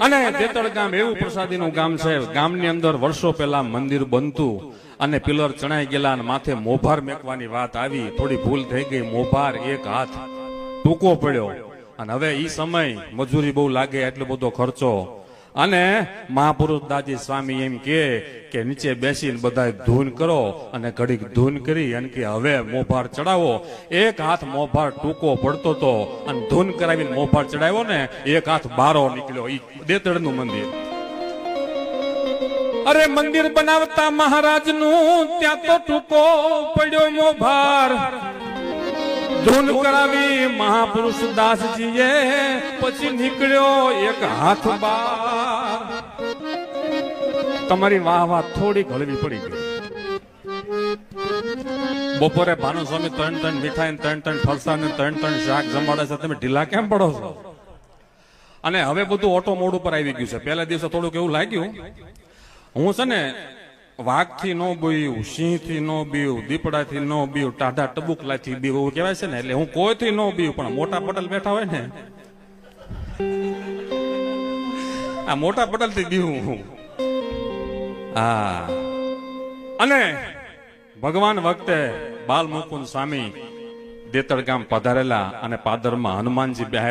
અને દેતળ ગામ એવું પ્રસાદીનું ગામ છે. ગામની અંદર વર્ષો પહેલા મંદિર બનતું અને પિલર ચણાઈ ગયેલા અને માથે મોભાર મેકવાની વાત આવી. થોડી ભૂલ થઈ ગઈ. મોભાર એક હાથ ટૂંકો પડ્યો. અને હવે ઈ સમય મજૂરી બહુ લાગે એટલો બધો ખર્ચો. અને મહાપુરુષ દાદી સ્વામી એમ કે નીચે બેસીને બધા ધૂન કરો અને ઘડીક ધૂન કરી અને કે હવે મોભાર ચડાવો. એક હાથ મોભાર ટૂંકો પડતો હતો અને ધૂન કરાવીને મોભાર ચડાવ્યો ને, એક હાથ બારો નીકળ્યો. એ દેતળનું મંદિર. અરે મંદિર બનાવતા મહારાજનું ત્યાં તો ટૂંકો પડ્યો મોભાર. ધૂન કરાવી મહાપુરુષ દાસજીએ પછી નીકળ્યો એક હાથ બાર. તમારી વાહ વાહ થોડીક હળવી પડી ગઈ. બપોરે ભાનુસ્વામી ત્રણ ત્રણ મીઠાઈ ત્રણ ત્રણ ફરસાણ ને ત્રણ ત્રણ શાક જમાડે છે. તમે ઢીલા કેમ પડો છો? અને હવે બધું ઓટો મોડ ઉપર આવી ગયું છે. પહેલા દિવસે થોડુંક એવું લાગ્યું. હું છે ને વાઘથી નો બીયું, સિંહથી નો બીયું, દીપડાથી નો બીયું, ટાઢા ટબુકલાથી બીયું, એવું કહેવાય છે ને? એટલે હું કોઈથી નો બીયું, પણ મોટા પટેલ બેઠા હોય ને, આ મોટા પટેલથી બીવું હું. હા. અને ભગવાન વખતે બાલ મુકુંદ સ્વામી દેતળ ગામ પધારેલા અને પાદરમાં હનુમાનજી બેહાડ્યા